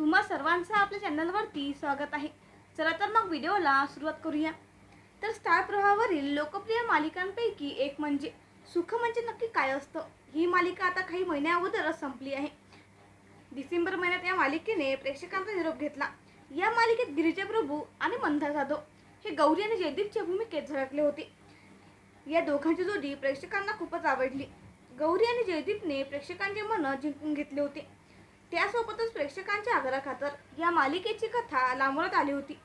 तुम्हा सर्वांचं आपल्या चॅनलवरती स्वागत आहे. चला तर मग व्हिडिओला सुरुवात करूया. तर स्टार प्रवाहावरील लोकप्रिय मालिकांपैकी एक म्हणजे सुख म्हणजे नक्की काय असतं? ही मालिका आता काही महिन्या अगोदरच संपली आहे. डिसेंबर महिन्यात या मालिकेने प्रेक्षकांचा निरोप घेतला. या मालिकेत गिरिजा प्रभू आणि मंदार जाधव हे गौरी आणि जयदीपच्या भूमिकेत झळकले होते. या दोघांची जोडी प्रेक्षकांना खूपच आवडली. गौरी आणि जयदीपने प्रेक्षकांचे मन जिंकून घेतले होते. त्यासोबतच प्रेक्षकांच्या आग्रहाखातर या मालिकेची कथा लांबवण्यात आली होती.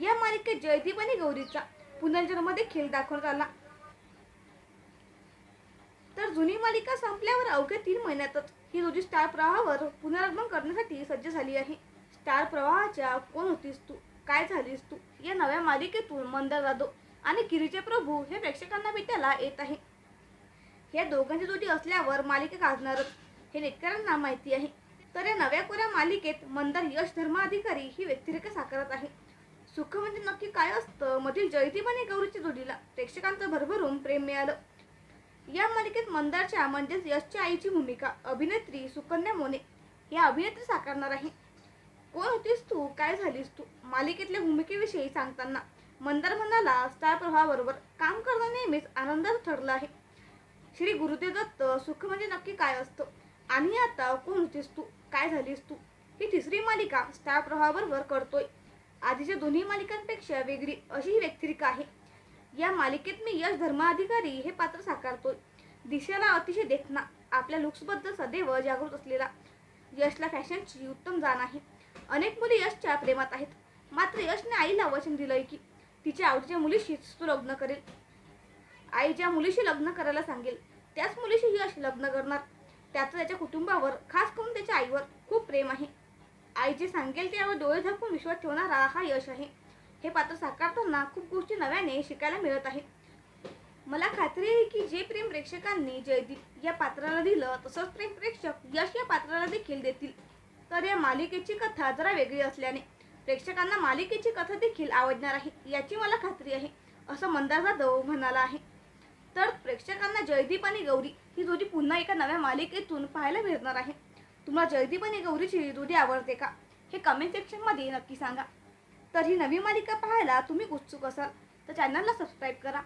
या मालिकेत जयदीप आणि गौरीचा पुनर्जन्म देखील दाखवण्यात आला. तर जुनी मालिका संपल्यावर अवघ्या तीन महिन्यातच ही जोडी स्टार प्रवाहावर पुनरागमन करण्यासाठी सज्ज झाली आहे. स्टार प्रवाहाच्या कोण होतीस तू? काय झालीस तू? या नव्या मालिकेतून मंदार जाधव आणि किरीचे प्रभू हे प्रेक्षकांना भेटायला येत आहे. या दोघांची जोडी असल्यावर मालिका गाजणारच. हे नेटकऱ्यांना माहिती आहे. तर या नव्या कोऱ्या मालिकेत मंदार यश धर्माधिकारी ही व्यक्तिरेखा साकारत आहे. सुख म्हणजे नक्की काय असतं? मधील जयदीप आणि गौरीच्या जोडीला प्रेक्षकांचं भरभरून प्रेम मिळालं. या मालिकेत मंदारच्या म्हणजेच यशच्या आईची भूमिका अभिनेत्री सुकन्या मोने या अभिनेत्री साकारणार आहे. कोण होतीस तू? काय झालीस तू? मालिकेतल्या भूमिकेविषयी सांगताना मंदार म्हणाला स्टार प्रवाहाबरोबर काम करणं नेहमीच आनंदात ठरलं आहे. श्री गुरुदेव दत्त सुख म्हणजे नक्की काय असतं? आणि आता कोण होतीस तू? काय झालीस तू? ही तिसरी मालिका स्टार प्रवाहाबरोबर करतोय. आधीच्या दोन्ही मालिकांपेक्षा वेगळी अशी ही व्यक्तिरेखा आहे. या मालिकेत मी यश धर्माधिकारी हे पात्र साकारतोय. दिशेला अतिशय देखना आपल्या लुक्सबद्दल सदैव जागृत असलेला. यशला फॅशनची उत्तम जाण आहे. अनेक मुली यशच्या प्रेमात आहेत. मात्र यशने आईला वचन दिलंय की तिच्या आवडीच्या मुलीशीच तो लग्न करेल. आई ज्या मुलीशी लग्न करायला सांगेल त्याच मुलीशी यश लग्न करणार. त्याचं त्याच्या कुटुंबावर खास करून त्याच्या आईवर खूप प्रेम आहे. आई जे सांगेल त्यावर डोळे झाकून विश्वास ठेवणारा हा यश आहे. हे पात्र साकारताना खूप गोष्टी नव्याने शिकायला मिळत आहे. मला खात्री आहे की जे प्रेम प्रेक्षकांनी जयदीप या पात्राला दिलं तसंच प्रेम प्रेक्षक यश या पात्राला देखील देतील. तर या मालिकेची कथा जरा वेगळी असल्याने प्रेक्षकांना मालिकेची कथा देखील आवडणार आहे याची मला खात्री आहे असं मंदार जाधव म्हणाला आहे. तर प्रेक्षकांना जयदीप आणि गौरी ही जोडी पुन्हा एका नव्या मालिकेतून पाहायला मिळणार आहे. तुम्हाला जयदीप आणि गौरीची जोडी आवडते का? हे कमेंट सेक्शनमध्ये नक्की सांगा. तर ही नवी मालिका पाहायला तुम्ही उत्सुक असाल तर चॅनलला सबस्क्राईब करा.